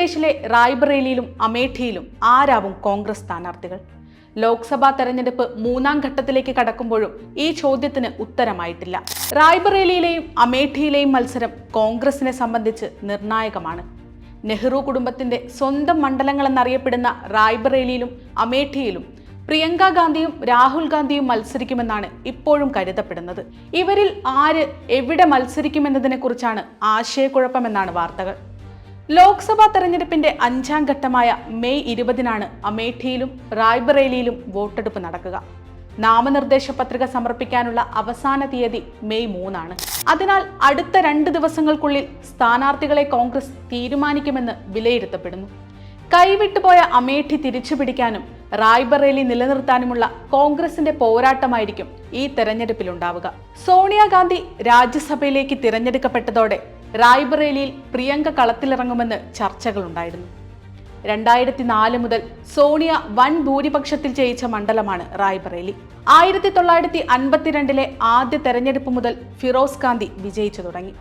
ഉത്തർപ്രദേശിലെ റായ്ബറേലിയിലും അമേഠിയിലും ആരാവും കോൺഗ്രസ് സ്ഥാനാർത്ഥികൾ? ലോക്സഭാ തെരഞ്ഞെടുപ്പ് മൂന്നാം ഘട്ടത്തിലേക്ക് കടക്കുമ്പോഴും ഈ ചോദ്യത്തിന് ഉത്തരമായിട്ടില്ല. റായ്ബറേലിയിലെയും അമേഠിയിലെയും മത്സരം കോൺഗ്രസിനെ സംബന്ധിച്ച് നിർണായകമാണ്. നെഹ്റു കുടുംബത്തിന്റെ സ്വന്തം മണ്ഡലങ്ങൾ മണ്ഡലങ്ങളെന്നറിയപ്പെടുന്ന റായ്ബറേലിയിലും അമേഠിയിലും പ്രിയങ്ക ഗാന്ധിയും രാഹുൽ ഗാന്ധിയും മത്സരിക്കുമെന്നാണ് ഇപ്പോഴും കരുതപ്പെടുന്നത്. ഇവരിൽ ആര് എവിടെ മത്സരിക്കുമെന്നതിനെ കുറിച്ചാണ് ആശയക്കുഴപ്പമെന്നാണ് വാർത്തകൾ. ലോക്സഭാ തെരഞ്ഞെടുപ്പിന്റെ അഞ്ചാം ഘട്ടമായ മെയ് ഇരുപതിനാണ് അമേഠിയിലും റായ്ബറേലിയിലും വോട്ടെടുപ്പ് നടക്കുക. നാമനിർദ്ദേശ പത്രിക സമർപ്പിക്കാനുള്ള അവസാന തീയതി മെയ് മൂന്നാണ്. അതിനാൽ അടുത്ത രണ്ട് ദിവസങ്ങൾക്കുള്ളിൽ സ്ഥാനാർത്ഥികളെ കോൺഗ്രസ് തീരുമാനിക്കുമെന്ന് വിലയിരുത്തപ്പെടുന്നു. കൈവിട്ടുപോയ അമേഠി തിരിച്ചു പിടിക്കാനും റായ്ബറേലി നിലനിർത്താനുമുള്ള കോൺഗ്രസിന്റെ പോരാട്ടമായിരിക്കും ഈ തെരഞ്ഞെടുപ്പിലുണ്ടാവുക. സോണിയാഗാന്ധി രാജ്യസഭയിലേക്ക് തിരഞ്ഞെടുക്കപ്പെട്ടതോടെ റായ്ബറേലിയിൽ പ്രിയങ്ക കളത്തിലിറങ്ങുമെന്ന് ചർച്ചകളുണ്ടായിരുന്നു. രണ്ടായിരത്തി നാല് മുതൽ സോണിയ വൻ ഭൂരിപക്ഷത്തിൽ ജയിച്ച മണ്ഡലമാണ് റായ്ബറേലി. ആയിരത്തി തൊള്ളായിരത്തി അൻപത്തിരണ്ടിലെ ആദ്യ തെരഞ്ഞെടുപ്പ് മുതൽ ഫിറോസ് ഗാന്ധി വിജയിച്ചു തുടങ്ങി.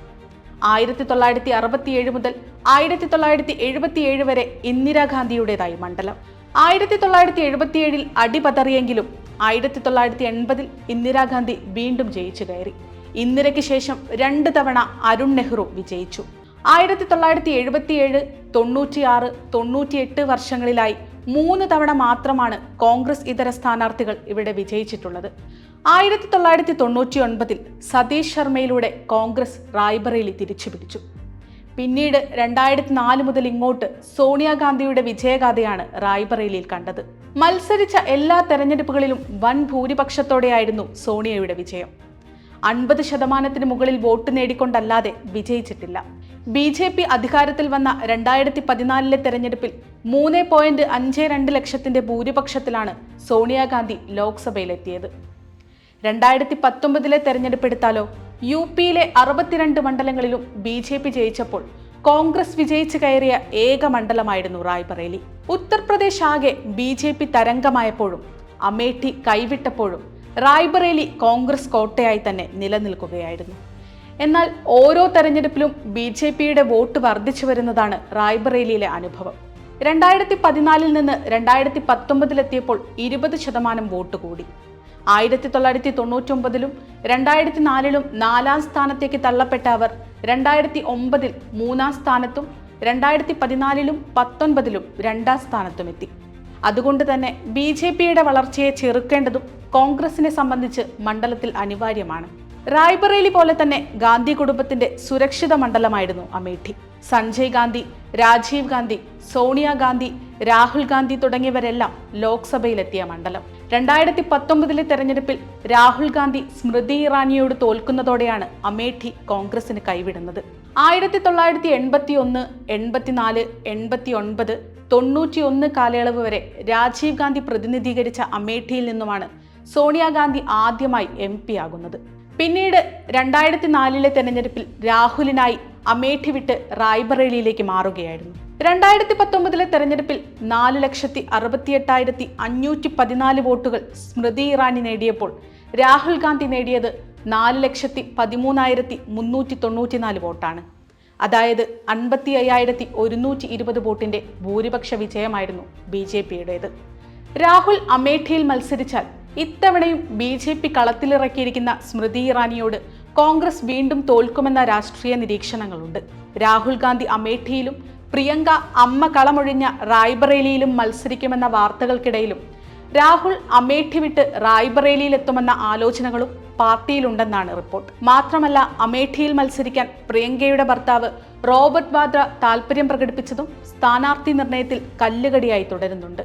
ആയിരത്തി തൊള്ളായിരത്തി അറുപത്തിയേഴ് മുതൽ ആയിരത്തി തൊള്ളായിരത്തി എഴുപത്തിയേഴ് വരെ ഇന്ദിരാഗാന്ധിയുടേതായി മണ്ഡലം. ആയിരത്തി തൊള്ളായിരത്തി എഴുപത്തിയേഴിൽ അടിപതറിയെങ്കിലും ആയിരത്തി തൊള്ളായിരത്തി എൺപതിൽ ഇന്ദിരാഗാന്ധി വീണ്ടും ജയിച്ചു കയറി. ഇന്ദിരയ്ക്ക് ശേഷം രണ്ട് തവണ അരുൺ നെഹ്റു വിജയിച്ചു. ആയിരത്തി തൊള്ളായിരത്തി എഴുപത്തിയേഴ് തൊണ്ണൂറ്റിയാറ് തൊണ്ണൂറ്റിയെട്ട് വർഷങ്ങളിലായി മൂന്ന് തവണ മാത്രമാണ് കോൺഗ്രസ് ഇതര സ്ഥാനാർത്ഥികൾ ഇവിടെ വിജയിച്ചിട്ടുള്ളത്. ആയിരത്തി തൊള്ളായിരത്തി തൊണ്ണൂറ്റി ഒൻപതിൽ സതീഷ് ശർമ്മയിലൂടെ കോൺഗ്രസ് റായ്ബറേലി തിരിച്ചുപിടിച്ചു. പിന്നീട് രണ്ടായിരത്തി നാല് മുതൽ ഇങ്ങോട്ട് സോണിയാഗാന്ധിയുടെ വിജയഗാഥയാണ് റായ്ബറേലിയിൽ കണ്ടത്. മത്സരിച്ച എല്ലാ തെരഞ്ഞെടുപ്പുകളിലും വൻ ഭൂരിപക്ഷത്തോടെയായിരുന്നു സോണിയയുടെ വിജയം. അൻപത് ശതമാനത്തിന് മുകളിൽ വോട്ട് നേടിക്കൊണ്ടല്ലാതെ വിജയിച്ചിട്ടില്ല. ബി ജെ പി അധികാരത്തിൽ വന്ന രണ്ടായിരത്തി പതിനാലിലെ തെരഞ്ഞെടുപ്പിൽ മൂന്ന് പോയിന്റ് അഞ്ച് രണ്ട് ലക്ഷത്തിന്റെ ഭൂരിപക്ഷത്തിലാണ് സോണിയാഗാന്ധി ലോക്സഭയിലെത്തിയത്. രണ്ടായിരത്തി പത്തൊമ്പതിലെ തെരഞ്ഞെടുപ്പെടുത്താലോ യു പിയിലെ അറുപത്തിരണ്ട് മണ്ഡലങ്ങളിലും ബി ജെ പി ജയിച്ചപ്പോൾ കോൺഗ്രസ് വിജയിച്ചു കയറിയ ഏക മണ്ഡലമായിരുന്നു റായ്ബറേലി. ഉത്തർപ്രദേശ് ആകെ ബി ജെ പി തരംഗമായപ്പോഴും അമേഠി കൈവിട്ടപ്പോഴും റായ്ബറേലി കോൺഗ്രസ് കോട്ടയായി തന്നെ നിലനിൽക്കുകയായിരുന്നു. എന്നാൽ ഓരോ തെരഞ്ഞെടുപ്പിലും ബി ജെ പിയുടെ വോട്ട് വർദ്ധിച്ചു വരുന്നതാണ് റായ്ബറേലിയിലെ അനുഭവം. രണ്ടായിരത്തി പതിനാലിൽ നിന്ന് രണ്ടായിരത്തി പത്തൊമ്പതിലെത്തിയപ്പോൾ ഇരുപത് ശതമാനം വോട്ട് കൂടി. ആയിരത്തി തൊള്ളായിരത്തി തൊണ്ണൂറ്റൊമ്പതിലും രണ്ടായിരത്തി നാലിലും നാലാം സ്ഥാനത്തേക്ക് തള്ളപ്പെട്ട അവർ രണ്ടായിരത്തി ഒമ്പതിൽ മൂന്നാം സ്ഥാനത്തും രണ്ടായിരത്തി പതിനാലിലും പത്തൊൻപതിലും രണ്ടാം സ്ഥാനത്തും എത്തി അതുകൊണ്ട് തന്നെ ബി ജെ പിയുടെ വളർച്ചയെ ചെറുക്കേണ്ടതും കോൺഗ്രസിനെ സംബന്ധിച്ച് മണ്ഡലത്തിൽ അനിവാര്യമാണ്. റായ്ബറേലി പോലെ തന്നെ ഗാന്ധി കുടുംബത്തിന്റെ സുരക്ഷിത മണ്ഡലമായിരുന്നു അമേഠി. സഞ്ജയ് ഗാന്ധി രാജീവ് ഗാന്ധി സോണിയാഗാന്ധി രാഹുൽ ഗാന്ധി തുടങ്ങിയവരെല്ലാം ലോക്സഭയിലെത്തിയ മണ്ഡലം. രണ്ടായിരത്തി പത്തൊമ്പതിലെ തെരഞ്ഞെടുപ്പിൽ രാഹുൽ ഗാന്ധി സ്മൃതി ഇറാനിയോട് തോൽക്കുന്നതോടെയാണ് അമേഠി കോൺഗ്രസിന് കൈവിടുന്നത്. ആയിരത്തി തൊള്ളായിരത്തി എൺപത്തി ഒന്ന് എൺപത്തിനാല് എൺപത്തി ഒൻപത് തൊണ്ണൂറ്റി ഒന്ന് കാലയളവ് വരെ രാജീവ് ഗാന്ധി പ്രതിനിധീകരിച്ച അമേഠിയിൽ നിന്നുമാണ് സോണിയാഗാന്ധി ആദ്യമായി എം പി ആകുന്നത്. പിന്നീട് രണ്ടായിരത്തി നാലിലെ തെരഞ്ഞെടുപ്പിൽ രാഹുലിനായി അമേഠി വിട്ട് റായ്ബറേലിയിലേക്ക് മാറുകയായിരുന്നു. രണ്ടായിരത്തി പത്തൊമ്പതിലെ തെരഞ്ഞെടുപ്പിൽ നാല് ലക്ഷത്തി അറുപത്തിയെട്ടായിരത്തി അഞ്ഞൂറ്റി പതിനാല് വോട്ടുകൾ സ്മൃതി ഇറാനി നേടിയപ്പോൾ രാഹുൽ ഗാന്ധി നേടിയത് നാല് ലക്ഷത്തി പതിമൂന്നായിരത്തി മുന്നൂറ്റി തൊണ്ണൂറ്റിനാല് വോട്ടാണ്. അതായത് അൻപത്തി അയ്യായിരത്തി ഒരുന്നൂറ്റി ഇരുപത് വോട്ടിന്റെ ഭൂരിപക്ഷ വിജയമായിരുന്നു ബി ജെ പിയുടേത്. രാഹുൽ അമേഠിയിൽ മത്സരിച്ചാൽ ഇത്തവണയും ബി ജെ പി കളത്തിലിറക്കിയിരിക്കുന്ന സ്മൃതി ഇറാനിയോട് കോൺഗ്രസ് വീണ്ടും തോൽക്കുമെന്ന രാഷ്ട്രീയ നിരീക്ഷണങ്ങളുണ്ട്. രാഹുൽ ഗാന്ധി അമേഠിയിലും പ്രിയങ്ക അമ്മ കളമൊഴിഞ്ഞ റായ്ബറേലിയിലും മത്സരിക്കുമെന്ന വാർത്തകൾക്കിടയിലും രാഹുൽ അമേഠി വിട്ട് റായ്ബറേലിയിലെത്തുമെന്ന ആലോചനകളും പാർട്ടിയിലുണ്ടെന്നാണ് റിപ്പോർട്ട്. മാത്രമല്ല അമേഠിയിൽ മത്സരിക്കാൻ പ്രിയങ്കയുടെ ഭർത്താവ് റോബർട്ട് വാദ്ര താൽപര്യം പ്രകടിപ്പിച്ചതും സ്ഥാനാർത്ഥി നിർണയത്തിൽ കല്ലുകടിയായി തുടരുന്നുണ്ട്.